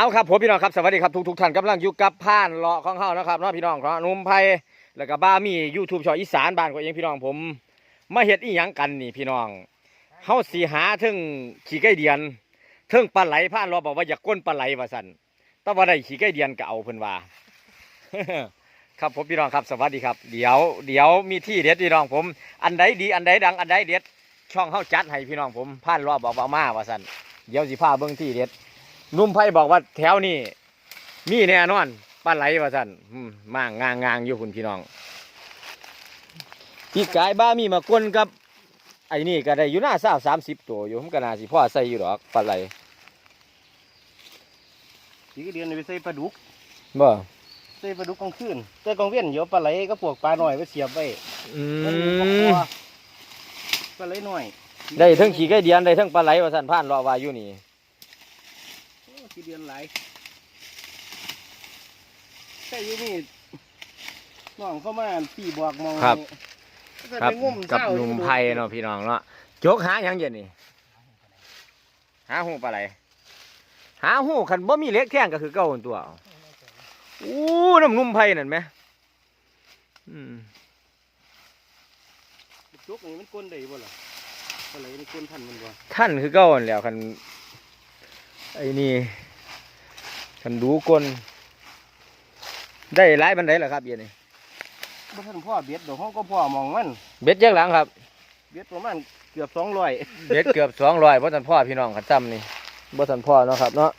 เอาครับผมพี่น้องครับสวัสดีครับทุกทุกท่านกำลังอยู่กับผ่านเลาะของเฮานะครับเนาะพี่น้องของหนุ่มไผ่แล้วก็บ้ามียูทูบชออีสานบ้านของเองพี่น้องผมมาเฮ็ดอีหยังกันนี่พี่น้องเฮาสีหาถึงขี่ไก่เดียนถึงปลาไหลผ่านเลาะบอกว่าอยากก้นปลาไหลว่าซั่นแต่ว่าได้ขี่ไก่เดียนก็เอาเพิ่นว่าครับผมพี่น้องครับสวัสดีครับ เดี๋ยวเดี๋ยวมีที่เด็ดพี่น้องผม อันใดดีอันใดดังอันใดเด็ดช่องเฮาจัดให้พี่น้องผมผ่านเลาะบอกว่ามาว่าซั่นเดี๋ยวสิพาเบิ่งที่เด็ด นุ่มไผ่บอกว่าแถวนี้มีแน่นอนปลาไหลว่าสั่นอืมมางงางงางอยู่คุณพี่น้องพี่กายบ้ามีมากวนกับ ไอ้นี่ก็ได้อยู่หน้าสาวสามสิบตัวอยู่ผมก็น่าสิพ่อใส่อยู่ดอกปลาไหลสีเดือนไปใส่ปลาดุกบ่ใส่ปลาดุกกลางคืนแต่กลางเวียนเดี๋ยวปลาไหลก็พวกปลาหน่อยไปเสียบไว้อืมันมปลาไหลหน่อย ได้ทั้งขี่ไก่เดียนได้ทั้งปลาไหลว่าสั่นผ่านรอว่าอยู่นี่ โอ้สีเดือนหลายใส่อยี่นี่น้องเข้ามาปีบอกมองครับให้ครับไปงมกับเศร้าหนุ่มไผ่เนาะพี่น้องเนาะจกหาหยังเย็นนี่หาหูปลาไหลหาหูคันบ่มีเหล็กแท่งก็คือเก่าหั่นตัวอู้น้ำหนุ่มไผ่นั่นไหมอืมจุกนี่มันก้นได้บ่ล่ะปลาไหลมันก้นทันมันบ่ท่านคือเก้าหั่นแหล้วคันไอ้นี่ คันดูกลได้หลายบันไดเหรอครับเย็นนี่บ่ทันพ่อเบ็ดดอกห้องก็พ่อมองมันเบ็ดเยอะหลังครับ เบ็ดประมาณเกือบสองร้อยเบ็ดเกือบสองร้อยพ่ทันพ่อพี่น้องขันซ้ำนี่พ่ทันพ่อเนาะครับเนาะ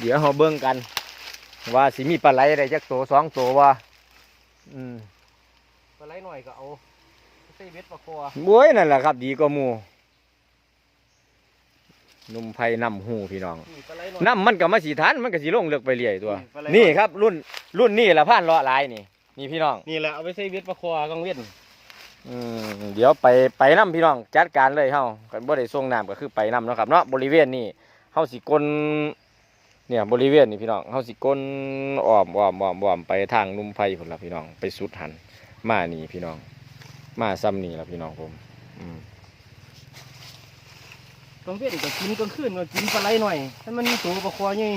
เดี๋ยวเราเบิ่งกัน ว่าสิมีปลาไหลอะไรจักตัวสองตัวว่าอืมปลาไหลหน่อยก็เอาใส่เบ็ดปลาคอบุ้ยนั่นแหละครับ ดีกว่าหมู นุ่มไผ่นำหูพี่น้องนี่ปลาไหลหน่อย น้ำมันก็มาสีทันมันก็สีลงเลือกไปเรื่อยตัวนี่ปลาไหล นี่ครับรุ่นรุ่นนี่ละผ่านเลาะหลายนี่ นี่พี่น้อง นี่แหละเอาไปใส่เบ็ดปลาคอกลางเวียนอืมเดี๋ยวไปไปน้ำพี่น้องจัดการเลยเฮากันบ่ได้ส่งน้ำก็คือไปน้ำเนาะครับเนาะบริเวณนี้เฮาสิกลเนี่ยบริเวณนี้พี่น้องเฮาสิกลอ้อมอ้อมอ้อมอ้อมไปทางนุ่มไผ่พุ่นละพี่น้องไปสุดหันมานี่พี่น้อง มาซ้ำนี่ละพี่น้องผมอืม กลางเวียนก็กินกลางคืนก็กินปลาไหลหน่อยให้มันมีตัวปลาคอใหญ่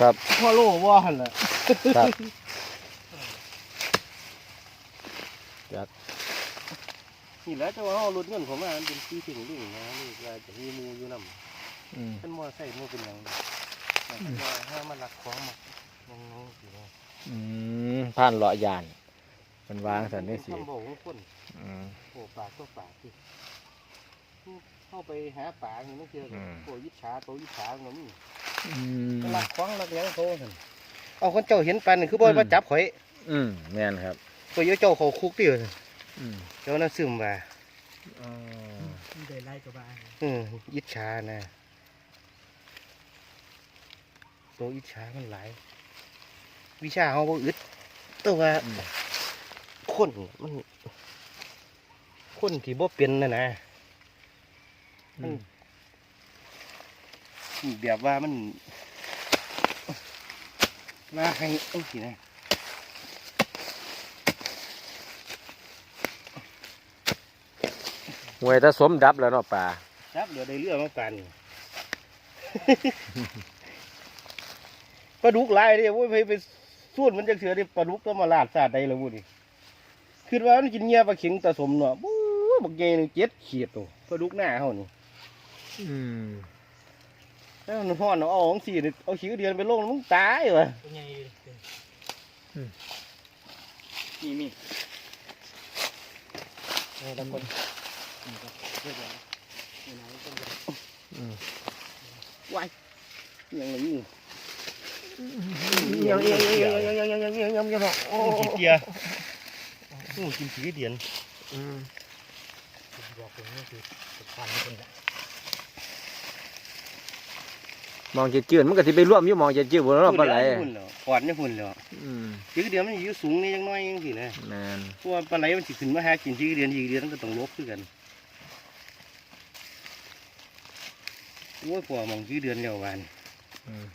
ครับพ่อโลว่าหั่นล่ะครับนี่แหละจะว่าเอารถเงินผมมามันเป็นที่ถึงดิ่งนะนี่ว่าจะมีหมูอยู่นำอืมเป็นมอใส่หมูเป็นหยังว่าห้ามันหลักของหมักงงๆสิเนาะอืมผ่านเลาะยานมันวางสันนี่สิทำบ่ของคนอืมโอ้ปลาตัวปลาที่ เข้าไปหาปลานี่ไม่เจออืมโอ้ยิดฉาตัวยิดฉาเนาะนี่อืมหลักของหลักหยังโตนั่นเอาคนเจ้าเห็นปลานี่คือบ่มาจับข่อยอืมแม่นครับข่อยอยู่เจ้าเขาคุกติอืมเจ้าน่ะซึมว่าอ๋อได้ไล่กับบ้านอืมยิดฉานะตัวยิดฉามันหลาย วิชาเฮาบ่อึดแต่ว่าอืมคนมันคนที่บ่เป็นน่ะนะ อืมแบบว่ามันมาให้เอาสินะหวยถ้าสมดับแล้วเนาะป่าจับเดี๋ยวได้เรือมาปานนี่ปลาดุกหลายเด้โว้ยไปไปสูดมันจังเสือเด้ปลาดุกก็มาลาดสาดใดแล้วบุนี่คิดว่ามันกินเงี้ยปลาเข็งตะสมเนาะบู๊บักใหญ่หนึงเจ็ดขีดโตปลาดุกหน้าเฮานี่ อืมแล้วมันฮ้อนเอาเอาของสีนี่เอาขี้เดือนไปลงแล้วมึงตายวะเป็นไงนี่มีตำบลยังไงนี่ยังยังยังยังยังยังยังยังยังยังโอ้ขี้เกียจโอ้กินขี้กระเดือนอืมบอกผมนี่คือพันคน มองเจ็ดจืดมันก็สิไปร่วมอยู่มองเจ็ดจืดบ่เนาะปลาไหลหุ่นแล้วปอดเนี่ยหุ่นแล้วอืมขี้กระเดือนมันอยู่สูงนี่ยังน้อยยังสินะแม่นเพราะว่าปลาไหลมันสิขึ้นมาหากินขี้กระเดือนขี้กระเดือนมันก็ต้องลบคือกันโอ้ยพวกมองขี้กระเดือนแล้ววานอืม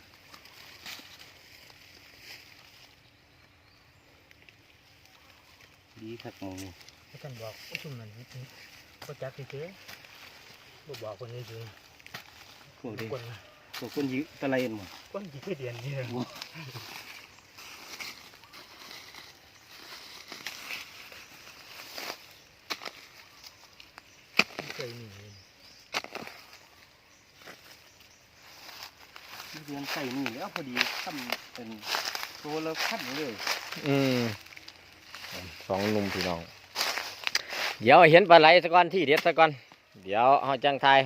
ดีคักมองนี่ท่านบอกชุ่มมันก็จับเฉยๆบอกคนนี้จริงพวกนี้คน ตัวคนยืตะไลเอ็นหมดก้นกี่เดือนนี่เลยเคยมีเลยเดือนใส่นี่แล้วพอดีทำเป็นตัวละพันเลย อืมสองหนุ่มพี่น้อง เดี๋ยวเห็นปลาไหลสะก่อนที่เด็ดสะก่อน เดี๋ยวเอาจังไทย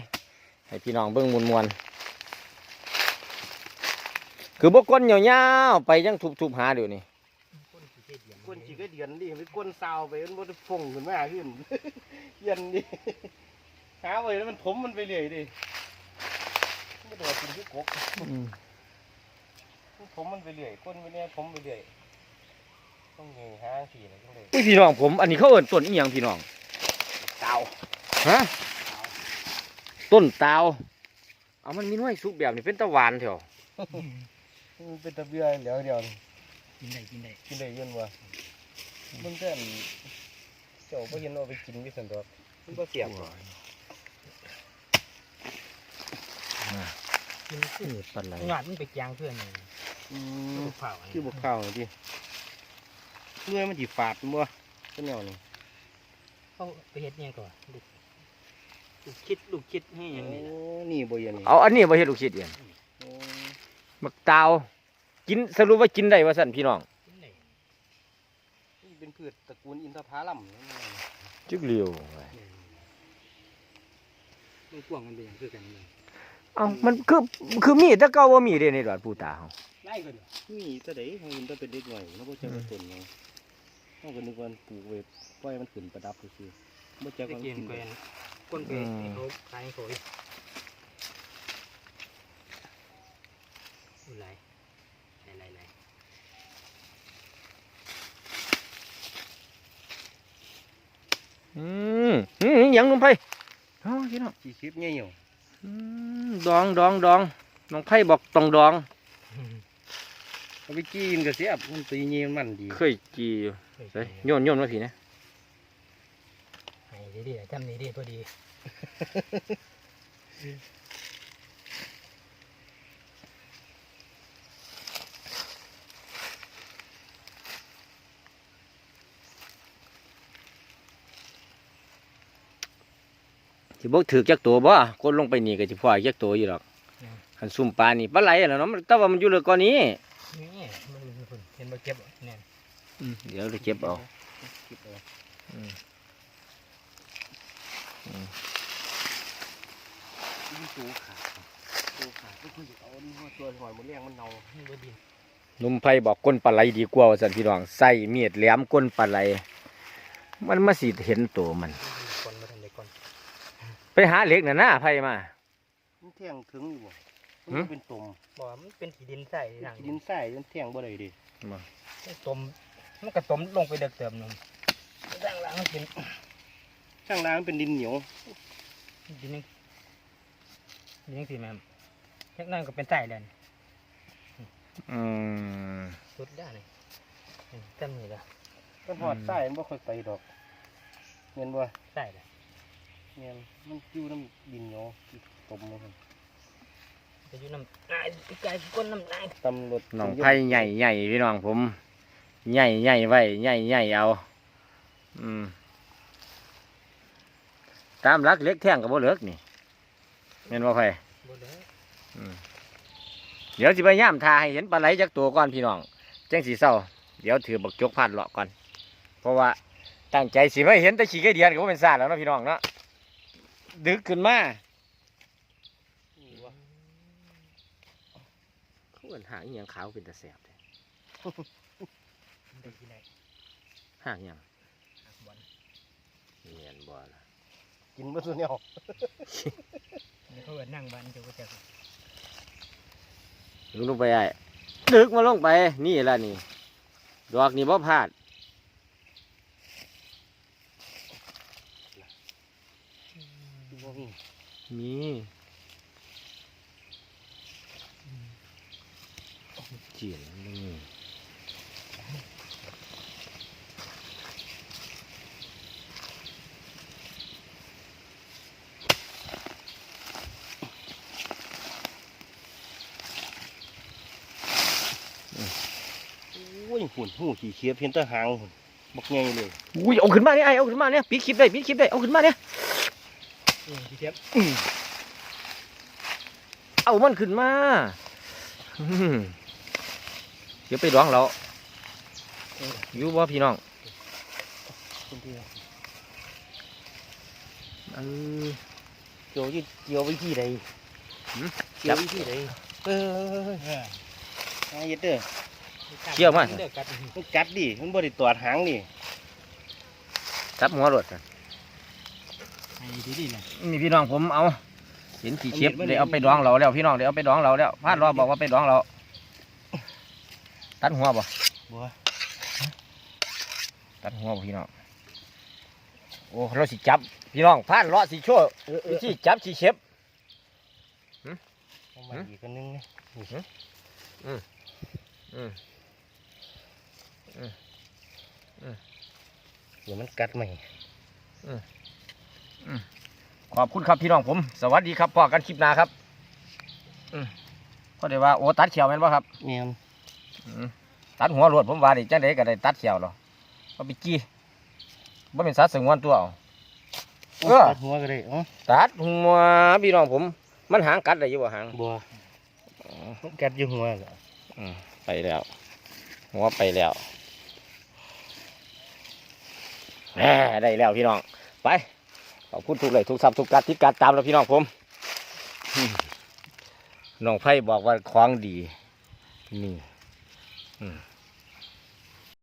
ให้พี่น้องเบิ่งมวนมวนๆ คือบกก้นยาวๆไปยังทุบๆหาเดี๋ยวนี้ก้นกี่เดือนก้นจีก็เดียนดิไปก้นซาวไปมันบ่ได้ฟงขึ้นมาขึ้นเย็นดิหาไว้แล้วมันถมมันไปเรื่อยดิไม่ตัวกินที่กกถมมันไปเรื่อยก้นไปเนี่ยถมไปเรื่อยต้องเงยหาสีนะจังเลยอุ้ยพี่น้องผม อันนี้เขาเอิ้นต้นอีหยังพี่น้องเตาฮะต้นตาวเอามันมีหน่วยสุกแบบนี้เป็นตะหวานเถอะ มันเป็นตะเบียเหลียวเดียวนี่กินได้กินได้กินได้ยืนวะมันแท่นเจ้าบ่เห็นเอาไปกินวิสันดอกมันบ่เสียบหรอกกินขึ้นนี่ปลาไหลหยอดมันไปยางเพื่อนเลยอืลูมกเผาคือบ่ข้าวนี่ดิเมื่อยมันสิฝาดมันบ่ก็แนวนี้เขาไปเฮ็ดยังก่อนลูกลูกคิดลูกคิดให้ยังไงโอ้นี่บ่เย็นนี่เอาอันนี้บ่เฮ็ดลูกชิดเอียน โอ้มักตาวกินสรุปว่ากินได้ว่าสั่นพี่น้องกินได้นี่เป็นพืชตระกูลอินทผลัมนี่มันจึกเลียวลูกพวงมันเป็นอย่างคือกันเลยเอ้ามันคือคือมีแต่เก่าบ่มีเด้ในดอดปูตาเฮาไล่กันนี่แตะไดเฮาเห็นแตะเป็นเด็กหน่อยเนาะบ่จักว่าต้นเนาะเฮาก็นึกว่าปลูกไว้ปล่อยมันขึ้นประดับซื่อๆบ่จักจะว่ามันกินกินไปได้ก้นไปเขาขายเขา อุ้ยไหลไหลไหลไหลอืมอืมหยังลงไปเอ้าพี่น้องสิคิดเงี้ยวอืมดองดองดองน้องไผบอกต้องดองเอาไปกินก็เสียบมันตีเงี้ยมันดี เคยจีอยู่เฮ้ยโยนโยนมาพี่นะให้ดีๆทำดีๆพอดี สิบ่ถือจักตัวบ่คนลงไปนี่ก็สิพ่อจักตัวอยู่ดอกคันซุ่มปลานี่ปลาไหลอะเนาะมันแต่ว่ามันอยู่เลยกว่านี้นี่มันเป็นคนเห็นมาเก็บเนี่ยเดี๋ยวเราเก็บเอาเก็บเอาอืมนี่ตัวขาดตัวขาดก็คือเอาอันนี้ว่าตัวหอยมันแรงมันเน่ามันบ่ดีหนุ่มไผบอกก้นปลาไหลดีกว่าว่าซั่นพี่น้องใส่มีดแหลมก้นปลาไหลมันมาสิเห็นตัวมัน ก่อนมาทำเลยก่อน ไปหาเหล็กน่ะนะไผมา มันแทงถึงอยู่บ่หืมัมนเป็นตุ่มบอกว่ามันเป็นขีดินใส่ทางดินทรายมันแทงบ่ได้ดิตมมันกระตมลงไปเด็กเติมหนึงด้านล่างมันเป็นข้างล่างมันเป็นดินเหนียวดินยังดินยังสีแม่มแค่นั้นก็เป็นใส่เลยอืมสุดได้เลยเต็มนี่ละมันหอดทรายมันบ่ค่อยไปดอกเห็นบ่ใส่เลย เห็นมันอยู่น้ำดินเหนียวตุ่มมันจะอยู่น้ำลายไก่ก้นน้ำลายตำรวจน้องไผใหญ่ใหญ่พี่น้องผม ใหญ่ใหญ่ไว้ใหญ่ใหญ่เอา อืม ตามหลักเหล็กแท่งกับบ่เหลือกนี่แม่นบ่ไผบ่เลยเดี๋ยวสิไปย่ามทาให้เห็นปลาไหลจากตัวก่อนพี่น้องจังสีเศร้า เดี๋ยวถือบักจกพัดเลาะก่อน เพราะว่าตั้งใจสิไม่เห็นแต่ขี้ไก่เดียนก็บ่เป็นซาดแล้วเนาะพี่น้องเนาะ ดึกขึ้นมาเขาเอิ้นหางอหยังขาวเป็นตะแสบแท้ได้ที่ไหนหางอหยังบอลเนียนบ่ล่ะกินบ่ซุเนี่ยเขาเอินนั่งบ้านจะก็จะลงลงไปไอ้ดึกมาลงไป นี่ล่ะนี่ ดอกนี่บ่พลาด มีเจียนมึงโอ้ยหุ่นหูขี้เคียบเพี้ยนตะหางหุ่บักไงเลยอุ้ยเอาขึ้นมาเนี่ยไอเอาขึ้นมาเนี่ยปิดคลิปได้ปิดคลิปได้เอาขึ้นมาเนี่ย พี่เทียบเอามันขึ้นมาอื้อหือเดี๋ยวไปดองเราอยู่บ่พี่น้องคนเดียวเออเกี่ยวยี่เกี่ยวไว้ที่ใดหืมเกี่ยวไว้ที่ใดเออเออไอ้เฮ็ดเด้อเชี่ยวมากเด้อกัดมันกัดดิมันบ่ได้ตอดหางดิจับหัวรถกันไอ้ดีดีๆ นะมีพี่น้องผมเอาเห็นขี่เชฟเดี๋ยวเอาไปดองเราแล้วพี่น้องเดี๋ยวเอาไปดองเราแล้วพาดรอบอกว่าไปดองเราตัดหัวบ่บัวตัดหัวบ่พี่น้องโอ้เราสิจับ พี่น้องพาดรอสิชั่วเออเอวิอธีจับขี่เชฟเอามาอีกคนนึงนะนี่อืมเดี๋ยวมันกัดใหม่ ขอบคุณครับพี่น้องผม สวัสดีครับพอกันคลิปหน้าครับอืมก็ได้ว่าโอ้ตัดเขียวแม่นบ่ครับแม่นอืมตัดหัวรวดผมว่าดิจังไดก็ได้ตัดเขียวหรอเอาไปจี้บ่เป็นสัตว์สงวนตัวเอาเออตัดหัวก็ได้เอ๋อตัดหัวพี่น้องผม มันหางกัดได้อยู่บ่หางบัวมันกัดอยู่หัวก็อืมไปแล้ว หัวไปแล้วแหมได้แล้วพี่น้องไป ขอบคุณทุกเลยทุกทรัพย์ทุกการติดการตามแล้วพี่น้องผมอืมน้องไพ่บอกว่าคล้องดี นี่อืม